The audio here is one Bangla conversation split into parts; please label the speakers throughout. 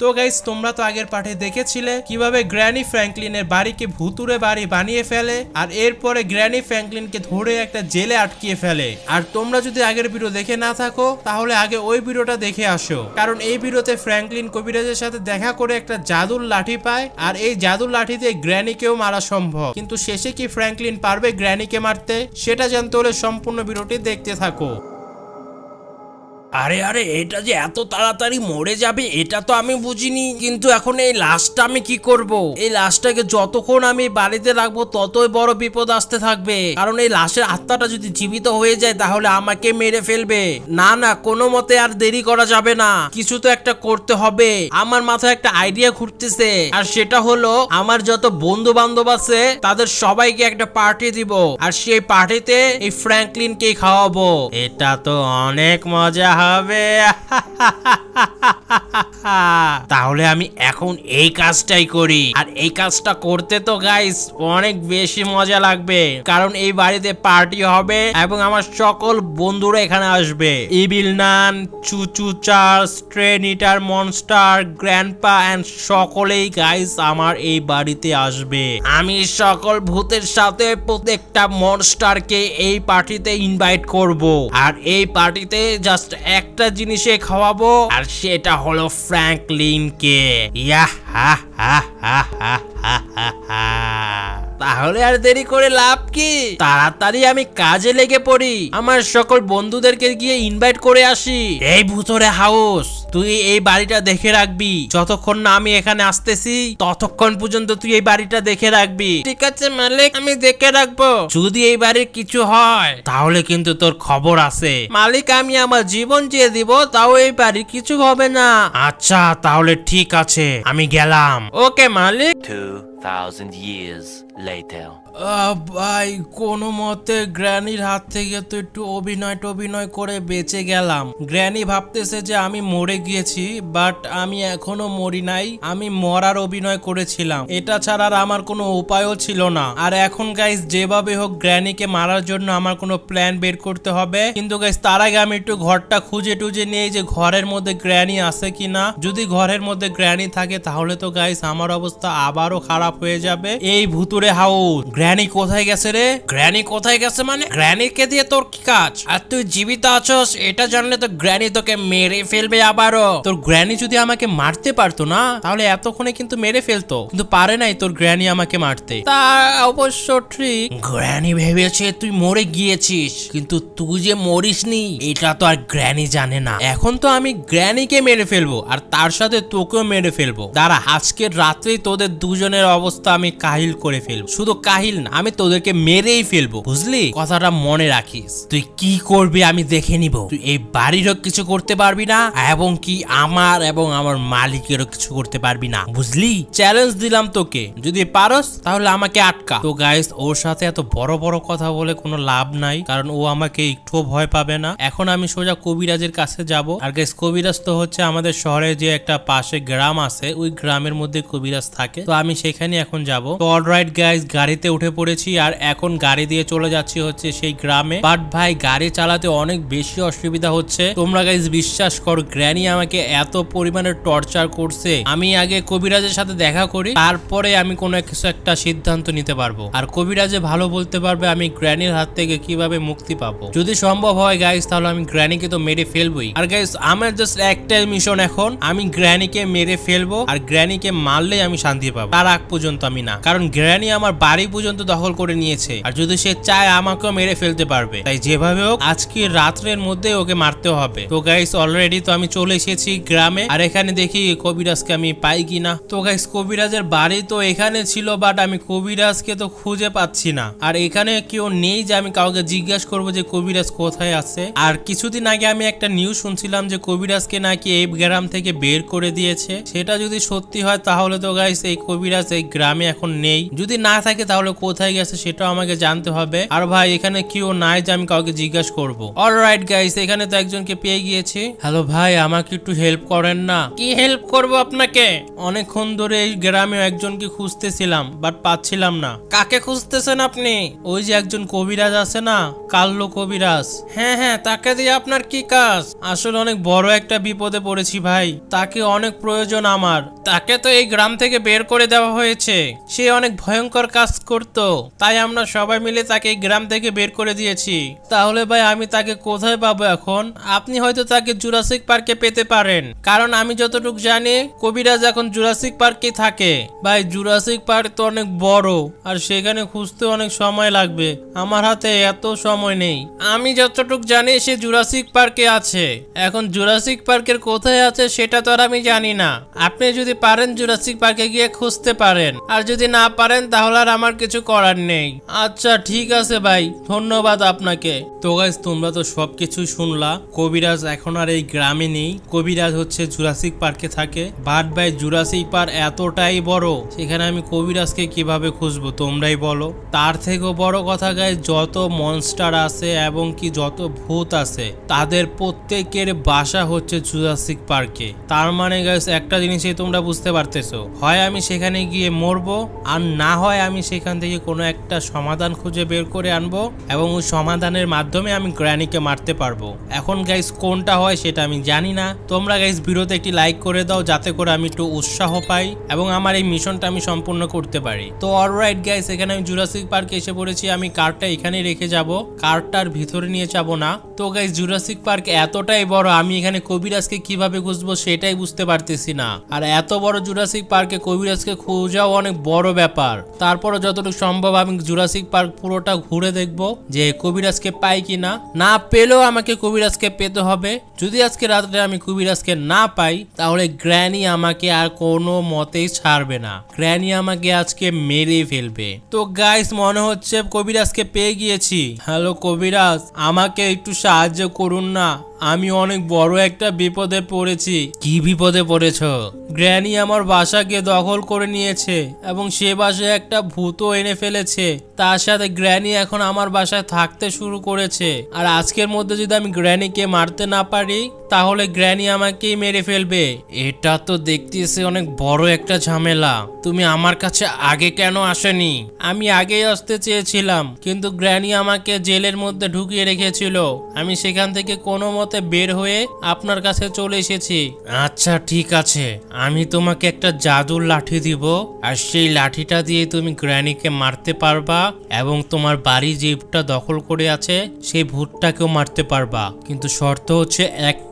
Speaker 1: তো গাইস তোমরা তো আগের পাঠে দেখেছিলে কীভাবে গ্র্যানি ফ্র্যাঙ্কলিনের বাড়িকে ভুতুরে বাড়ি বানিয়ে ফেলে আর এরপরে গ্র্যানি ফ্র্যাঙ্কলিনকে ধরে একটা জেলে আটকিয়ে ফেলে। আর তোমরা যদি আগের ভিডিও দেখে না থাকো, তাহলে আগে ওই ভিডিওটা দেখে আসো। কারণ এই ভিডিওতে ফ্র্যাঙ্কলিন কবিরাজের সাথে দেখা করে একটা জাদুর লাঠি পায় আর এই জাদুর লাঠি দিয়ে গ্র্যানিকেও মারা সম্ভব। কিন্তু শেষে কি ফ্র্যাঙ্কলিন পারবে গ্র্যানিকে মারতে? সেটা জানতে হলে সম্পূর্ণ ভিডিওটি দেখতে থাকো।
Speaker 2: আরে আরে, এটা যে এত তাড়াতাড়ি মরে যাবে, এটা তো আমি বুঝিনি। কিন্তু এখন এই লাশটা আমি কি করব? এই লাশটাকে যতক্ষণ আমি বাড়িতে রাখব, ততই বড় বিপদ আসতে থাকবে। কারণ এই লাশের আত্মাটা যদি জীবিত হয়ে যায়, তাহলে আমাকে মেরে ফেলবে। না না, কোনো মতে আর দেরি করা যাবে না। কিছু তো একটা করতে হবে। আমার মাথায় একটা আইডিয়া ঘুরতেছে। আর সেটা হলো, আমার যত বন্ধু বান্ধব আছে, তাদের সবাইকে একটা পার্টি দিব। আর সেই পার্টিতে এই ফ্র্যাঙ্কলিনকে খাওয়াবো। এটা তো অনেক মজা হবে। তাহলে আমি এখন এই কাজটাই করি। আর এই কাজটা করতে তো গাইস অনেক বেশি মজা লাগবে। কারণ এই বাড়িতে পার্টি হবে এবং আমার সকল বন্ধুরা এখানে আসবে। Evil nun choo choo Charles train eater monster grandpa and সকলেই গাইস আমার এই বাড়িতে আসবে। আমি সকল ভূতের সাথে প্রত্যেকটা মনস্টারকে এই পার্টিতে ইনভাইট করব। আর এই পার্টিতে জাস্ট একটা জিনিসে খাওয়াবো, আর সেটা হলো ফ্র্যাঙ্কলিনকে। ইয়া হা হা তাহলে আর দেরি করে লাভ কি? তাড়াতাড়ি আমি কাজে লেগে পড়ি। আমার সকল বন্ধুদেরকে গিয়ে ইনভাইট করে আসি। এই ভূতরে হাউস তুই এই বাড়িটা দেখে রাখবি। যতক্ষণ না আমি এখানে আসতেছি ততক্ষণ পর্যন্ত তুই এই বাড়িটা দেখে রাখবি। ঠিক আছে মালিক আমি দেখে রাখব। যদি এই বাড়ির কিছু হয় তাহলে কিন্তু তোর খবর আছে। মালিক আমি আমার জীবন দিয়ে দিব তাও এই বাড়ির কিছু হবে না। আচ্ছা তাহলে ঠিক আছে আমি গেলাম। ওকে মালিক।
Speaker 3: 2,000 years later.
Speaker 1: ভাই, কোনো মতে গ্র্যানির হাত থেকে তো একটু অভিনয় টভিনয় করে বেঁচে গেলাম। গ্র্যানি ভাবতেছে যে আমি মরে গিয়েছি, বাট আমি এখনও মরি নাই, আমি মরার অভিনয় করেছিলাম। এটা ছাড়া আর আমার কোনো উপায়ও ছিল না। আর এখন গাইস যেভাবে হোক গ্র্যানিকে মারার জন্য আমার কোনো প্ল্যান বের করতে হবে। কিন্তু গাইস তার আগে আমি একটু ঘরটা খুঁজে টুজে নিয়ে যে ঘরের মধ্যে গ্র্যানি আছে কিনা, যদি ঘরের মধ্যে গ্র্যানি থাকে তাহলে তো গাইস আমার অবস্থা আবারও খারাপ হয়ে যাবে। এই ভুতুরে হাউস গ্র্যানি কোথায় গেছে রে? গ্র্যানি কোথায় গেছে মানে? গ্র্যানিকে দিয়ে তোর কি কাজ? আর তুই জীবিত আছস? এটা জানলে তো গ্র্যানি তোকে মেরে ফেলবে আবারও। তোর গ্র্যানি যদি আমাকে মারতে পারতো না, তাহলে এতক্ষণে কিন্তু মেরে ফেলতো। কিন্তু পারে নাই তোর গ্র্যানি আমাকে মারতে। তা অবশ্য ঠিক। গ্র্যানি ভেবেছে তুই মরে গিয়েছিস। কিন্তু তুই যে মরিসনি, এটা তো আর গ্র্যানি জানে না। এখন তো আমি গ্র্যানিকে মেরে ফেলব, আর তার সাথে তোকেও মেরে ফেলব। দাঁড়া, আজকের রাত্রেই তোদের দুজনের অবস্থা আমি কাহিল করে ফেলব। শুধু কাহিল না, আমি তোদেরকে মেরেই ফেলব, বুঝলি? কথাটা মনে রাখিস। তুই কি করবি আমি দেখে নিব। তুই এই বাড়িরও কিছু করতে পারবি না, এবং কি আমার এবং আমার মালিকেরও কিছু করতে পারবি না, বুঝলি? চ্যালেঞ্জ দিলাম তোকে। যদি পারস, তাহলে আমাকে আটকা। তো গাইস ওর সাথে এত বড় বড় কথা বলে কোনো লাভ নাই, কারণ ও আমাকে একটু ভয় পাবে না। এখন আমি সোজা কবিরাজের কাছে যাব। আর গাইস কবিরাজ তো হচ্ছে আমাদের শহরে যে একটা পাশে গ্রাম আছে, ওই গ্রামের মধ্যে কবিরাজ থাকে। তো আমি সেখানে এখন যাব। তো অলরাইট গাইস গাড়িতে উঠে পড়েছি আর এখন গাড়ি দিয়ে চলে যাচ্ছি হচ্ছে সেই গ্রামে। বাট ভাই, গাড়ি চালাতে অনেক বেশি অসুবিধা হচ্ছে। তোমরা গাইস বিশ্বাস করো, গ্র্যানি আমাকে এত পরিমাণে টর্চার করছে। আমি আগে কবিরাজের সাথে দেখা করি, তারপরে আমি কোনো কিছু একটা সিদ্ধান্ত নিতে পারব। আর কবিরাজে ভালো বলতে পারবে, আমি গ্র্যানির হাত থেকে কীভাবে মুক্তি পাবো। যদি সম্ভব হয় গাইস তাহলে আমি গ্র্যানিকে তো মেরে ফেলবোই। আর গাইস আমার জাস্ট একটাই মিশন এখন, আমি গ্র্যানিকে মেরে ফেলব, আর গ্র্যানিকে মারলেই আমি শান্তি পাবো। তার আগ পর্যন্ত আমি না। কারণ গ্র্যানি আমার বাড়ি পর্যন্ত দখল করে নিয়েছে। আর যদি সে চায়, আমাকেও মেরে ফেলতে পারবে। তাই যেভাবে হোক, আজকে রাত্রের মধ্যে ওকে মারতে হবে। তো গাইস অলরেডি তো আমি চলে এসেছি গ্রামে। আর এখানে দেখি কবিরাজকে আমি পাই কিনা। তো গাইস কবিরাজের বাড়ি তো এখানে ছিল বাট আমি কবিরাজকে তো খুঁজে পাচ্ছি না। আর এখানে কেউ নেই যে আমি কাউকে জিজ্ঞাসা করব যে কবিরাজ কোথায় আছে। আর কিছুদিন আগে আমি একটা নিউজ শুনছিলাম যে কবিরাজকে নাকি এই গ্রাম থেকে বের করে দিয়েছে। সেটা যদি সত্যি হয়, তাহলে তো গাইস এই কবিরাজ এই গ্রামে এখন নেই। যদি না থাকে, তাহলে কোথায় গেছে সেটাও আমাকে জানতে হবে। আর ভাই, এখানে কেউ নাই যে আমি কাউকে জিজ্ঞাসা করব। অলরাইট গাইস এখানে তো একজনকে পেয়ে গিয়েছি। হ্যালো ভাই, আমাকে একটু হেল্প করেন না। কি হেল্প করব আপনাকে? অনেকক্ষণ ধরে এই গ্রামে একজনকে খুঁজতেছিলাম বাট পাচ্ছিলাম না। কাকে খুঁজতেছেন আপনি? ওই যে একজন কবিরাজ আছে না কাল্লো কবিরাজ। হ্যাঁ হ্যাঁ তাকে দিয়ে আপনার কি কাজ? আসলে অনেক বড় একটা বিপদে পড়েছি ভাই। তাকে অনেক প্রয়োজন আমার। তাকে তো এই গ্রাম থেকে বের করে দেওয়া হয়েছে। সে অনেক ভয়ঙ্কর কাজ করত তাই আমরা সবাই মিলে তাকে গ্রাম থেকে বের করে দিয়েছি। তাহলে ভাই, আমি তাকে কোথায় পাবো এখন? আপনি হয়তো তাকে জুরাসিক পার্কে পেতে পারেন। কারণ আমি যতটুকু জানি, কবিরাজ এখন জুরাসিক পার্কে থাকে। ভাই জুরাসিক পার্ক তো অনেক বড়, আর সেখানে খুঁজতে অনেক সময় লাগবে। আমার হাতে এত সময় নেই। আমি যতটুকু জানি, সে জুরাসিক পার্কে আছে। এখন জুরাসিক পার্কের কোথায় আছে, সেটা তো আর আমি জানি না। আপনি যদি পারেন জুরাসিক পার্কে গিয়ে খুঁজতে পারেন। আর যদি না পারেন, তাহলে আর আমার কিছু করার নেই। আচ্ছা ঠিক আছে ভাই, ধন্যবাদ আপনাকে। তো গাইজ তোমরা তো সবকিছুই শুনলা। কবিরাজ এখন আর এই গ্রামে নেই। কবিরাজ হচ্ছে জুরাসিক পার্কে থাকে। বাট ভাই জুরাসিক পার্ক এতটাই বড়, সেখানে আমি কবিরাজকে কীভাবে খুঁজবো তোমরাই বলো। তার থেকেও বড় কথা গাইজ যত মনস্টার আছে এবং কি যত ভূত আছে, তাদের প্রত্যেকের বাসা হচ্ছে জুরাসিক পার্কে তার মানে গাইজ একটা জিনিসই তোমরা বুঝতে পারতেছো। হয় আমি সেখানে গিয়ে মরবো, আর না হয় আমি সেখান থেকে কোনো একটা সমাধান খুঁজে বের করে আনব এবং ওই সমাধানের মাধ্যমে আমি গ্র্যানিকে মারতে পারব। এখন গাইস কোনটা হয় সেটা আমি জানি না। তোমরা গাইস ভিডিওতে একটি লাইক করে দাও, যাতে করে আমি একটু উৎসাহ পাই এবং আমার এই মিশনটা আমি সম্পূর্ণ করতে পারি। তো অলরাইট গাইস এখানে আমি জুরাসিক পার্কে এসে পড়েছি। আমি কারটা এখানেই রেখে যাব। কারটার ভিতরে নিয়ে যাব না। তো গাইস জুরাসিক পার্ক এতটাই বড়, আমি এখানে কবিরাজকে কীভাবে খুঁজবো সেটাই বুঝতে পারতেছি না। আর এত বড় জুরাসিক পার্কে কবিরাজকে খোঁজাও অনেক বড় ব্যাপার। তারপরে যতটুকু সম্ভব, আমি জুরাসিক পার্ক পুরোটা ঘুরে দেখব যে কবিরাজকে পাই কি না না পেলেও আমাকে কবিরাজকে পেতে হবে। যদি আজকে রাত্রে আমি কবিরাজকে না পাই, তাহলে গ্র্যানি আমাকে আর কোনো মতেই ছাড়বে না। গ্র্যানি আমাকে আজকে মেরে ফেলবে। তো গাইস মনে হচ্ছে কবিরাজকে পেয়ে গিয়েছি। হ্যালো কবিরাজ, আমাকে একটু সাহায্য করুন না। আমি অনেক বড় একটা বিপদে পড়েছি। কি বিপদে পড়েছ? গ্র্যানি আমার বাসাকে দখল করে নিয়েছে এবং সে বাসায় একটা ভূতও এনে ফেলেছে। তার সাথে গ্র্যানি এখন আমার বাসায় থাকতে শুরু করেছে। আর আজকের মধ্যে যদি আমি গ্র্যানিকে মারতে না পারি তাহলে গ্র্যানি আমাকেই মেরে ফেলবে। এটা তো দেখতেছি অনেক বড় একটা ঝামেলা। তুমি আমার কাছে আগে কেন আসেনি? আমি আগেই আসতে চেয়েছিলাম, কিন্তু গ্র্যানি আমাকে জেলের মধ্যে ঢুকিয়ে রেখেছিল। আমি সেখান থেকে কোনো মতে বের হয়ে আপনার কাছে চলে এসেছি। আচ্ছা ঠিক আছে। আমি তোমাকে একটা জাদুর লাঠি দিব, আর সেই লাঠিটা দিয়ে তুমি গ্র্যানিকে মারতে পারবা, এবং তোমার বাড়ি যে দখল করে আছে, সেই ভূতটাকেও মারতে পারবা। কিন্তু শর্ত হচ্ছে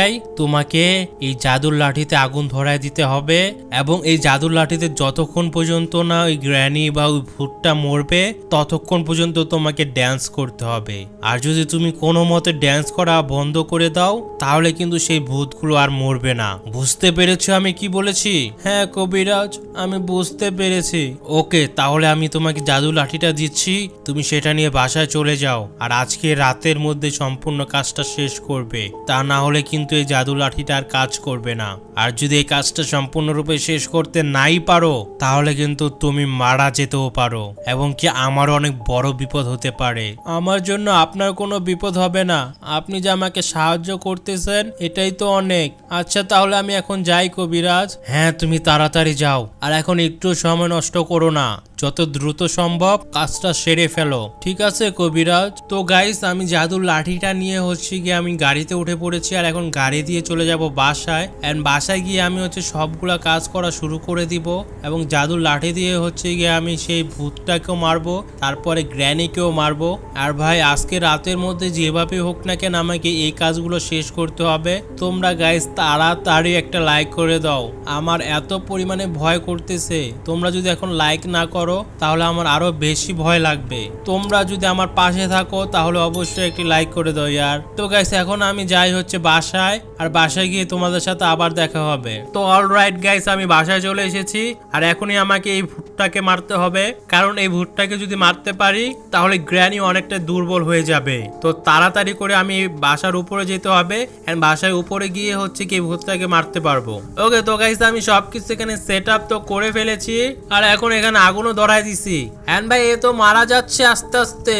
Speaker 1: একটাই তোমাকে এই জাদুর লাঠিতে আগুন ধরায় দিতে হবে এবং এই জাদুর লাঠিতে যতক্ষণ পর্যন্ত না ওই গ্র্যানি বা ওই ভূতটা মরবে, ততক্ষণ পর্যন্ত তোমাকে ড্যান্স করতে হবে। আর যদি তুমি কোনো মতে ড্যান্স করা বন্ধ করে দাও, তাহলে কিন্তু সেই ভূতগুলো আর মরবে না। বুঝতে পেরেছ আমি কি বলেছি? হ্যাঁ কবিরাজ, আমি বুঝতে পেরেছি। ওকে, তাহলে আমি তোমাকে জাদু লাঠিটা দিচ্ছি, তুমি সেটা নিয়ে বাসায় চলে যাও। আর আজকে রাতের মধ্যে সম্পূর্ণ কাজটা শেষ করবে। তা না হলে কিন্তু এই জাদু লাঠিটা আর কাজ করবে না। আর যদি এই কাজটা সম্পূর্ণরূপে শেষ করতে নাই পারো, তাহলে কিন্তু তুমি মারা যেতেও পারো এবং কি আমারও অনেক বড় বিপদ হতে পারে। আমার জন্য আপনার কোনো বিপদ হবে না। আপনি যে আমাকে সাহায্য করতেছেন, এটাই তো অনেক। আচ্ছা তাহলে আমি এখন যাই কবিরাজ। হ্যাঁ তুমি তাড়াতাড়ি যাও। আর এখন একটু সময় নষ্ট করো না। যত দ্রুত সম্ভব কাজটা সেরে ফেলো। ঠিক আছে, কবিরাজ? তো গাইস আমি জাদুর লাঠিটা নিয়ে হচ্ছে গিয়ে আমি গাড়িতে উঠে পড়েছি আর এখন গাড়ি দিয়ে চলে যাব বাসায়। অ্যান্ড বাসায় গিয়ে আমি হচ্ছে সবগুলা কাজ করা শুরু করে দিব এবং জাদুর লাঠি দিয়ে হচ্ছে গিয়ে আমি সেই ভূতটাকেও মারবো, তারপরে গ্র্যানিকেও মারবো। আর ভাই, আজকে রাতের মধ্যে যেভাবে হোক না কেন আমাকে এই কাজগুলো শেষ করতে হবে। তোমরা গাইস তাড়াতাড়ি একটা লাইক করে দাও। আমার এত পরিমাণে ভয় করতেছে। তোমরা যদি এখন লাইক না করো তাহলে আমার আরও বেশি ভয় লাগবে। তোমরা যদি আমার পাশে থাকো, তাহলে অবশ্যই একটি লাইক করে দাও ইয়ার। তো গাইস এখন আমি যাই হচ্ছে বাসায়, আর বাসায় গিয়ে তোমাদের সাথে আবার দেখা হবে। তো অল রাইট গাইস আমি বাসায় চলে এসেছি, আর এখনই আমাকে এই ভূতটাকে মারতে হবে। কারণ এই ভুট্টাকে যদি মারতে পারি, তাহলে গ্র্যানি অনেকটা দুর্বল হয়ে যাবে। তো তাড়াতাড়ি করে আমি বাসার উপরে যেতে হবে। এন্ড বাসার উপরে গিয়ে হচ্ছে কি এই ভূতটাকে মারতে পারব। ওকে তো গাইস আমি সবকিছু এখানে সেট আপ তো করে ফেলেছি। আর এখন এখানে আগুনও ধরাই দিছি। এন্ড ভাই, এ তো মারা যাচ্ছে আস্তে আস্তে।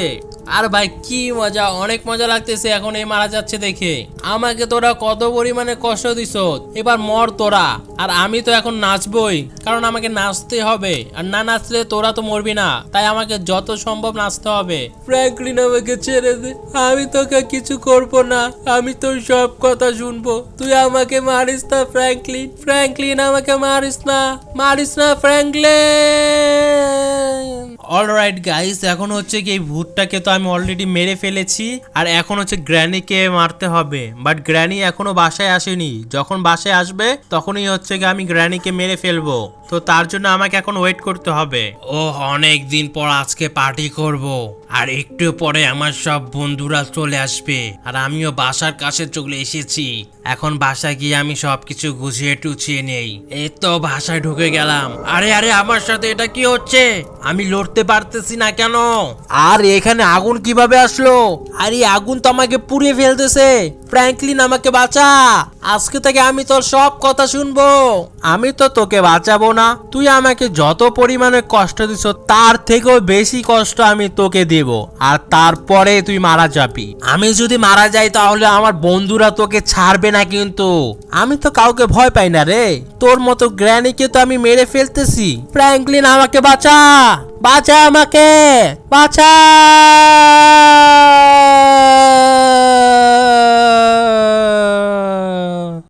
Speaker 1: আর ভাই কি মজা অনেক মজা লাগতেছে এখন এই মারা যাচ্ছে দেখে। আমাকে তোরা কত পরিমাণে কষ্ট দিস এবার মর তোরা। আর আমি তো এখন নাচবই কারণ আমাকে নাচতে হবে। আর না নাচলে তোরা তো মরবি না তাই আমাকে যত সম্ভব নাচতে হবে। ফ্র্যাঙ্কলিন আমাকে ছেড়ে দে আমি তোকে কিছু করব না আমি তোর সব কথা শুনব। তুই আমাকে মারিস না ফ্র্যাঙ্কলিন ফ্র্যাঙ্কলিন আমাকে মারিস না মারিস না ফ্র্যাঙ্কলিন অলরাইট গাইস এখন হচ্ছে কি এই ভূতটাকে তো আমি অলরেডি মেরে ফেলেছি, আর এখন হচ্ছে গ্র্যানিকে মারতে হবে। বাট গ্র্যানি এখনও বাসায় আসেনি। যখন বাসায় আসবে, তখনই হচ্ছে কি আমি গ্র্যানিকে মেরে ফেলব। তো তার জন্য আমাকে এখন ওয়েট করতে হবে। ও অনেক দিন পর আজকে পার্টি করব। আর একটু পরে আমার সব বন্ধুরা চলে আসবে। আর আমিও বাসার কাছে চলে এসেছি। এখন বাসায় গিয়ে আমি সবকিছু গুছিয়ে টুছিয়ে নেই। এই তো বাসায় ঢুকে গেলাম। আরে আরে, আমার সাথে এটা কি হচ্ছে? আমি লড়তে পারতেছি না কেন? আর এখানে আগুন কীভাবে আসলো? আরে আগুন তো আমাকে পুড়িয়ে ফেলতেছে। ফ্র্যাঙ্কলিন আমাকে বাঁচা। আজকে থেকে আমি তোর সব কথা শুনব। আমি তো তোকে বাঁচাবো না। তুই আমাকে যত পরিমাণে কষ্ট দিছ তার থেকেও বেশি কষ্ট আমি তোকে দেব। আর তারপরে তুই মারা যাবি। আমি যদি মারা যাই, তাহলে আমার বন্ধুরা তোকে ছাড়বে না কিন্তু। আমি তো কাউকে ভয় পাই না রে। তোর মতো গ্র্যানিকে তো আমি মেরে ফেলতেছি। ফ্র্যাঙ্কলিন, আমাকে বাঁচা! বাঁচা আমাকে! বাঁচা! uh,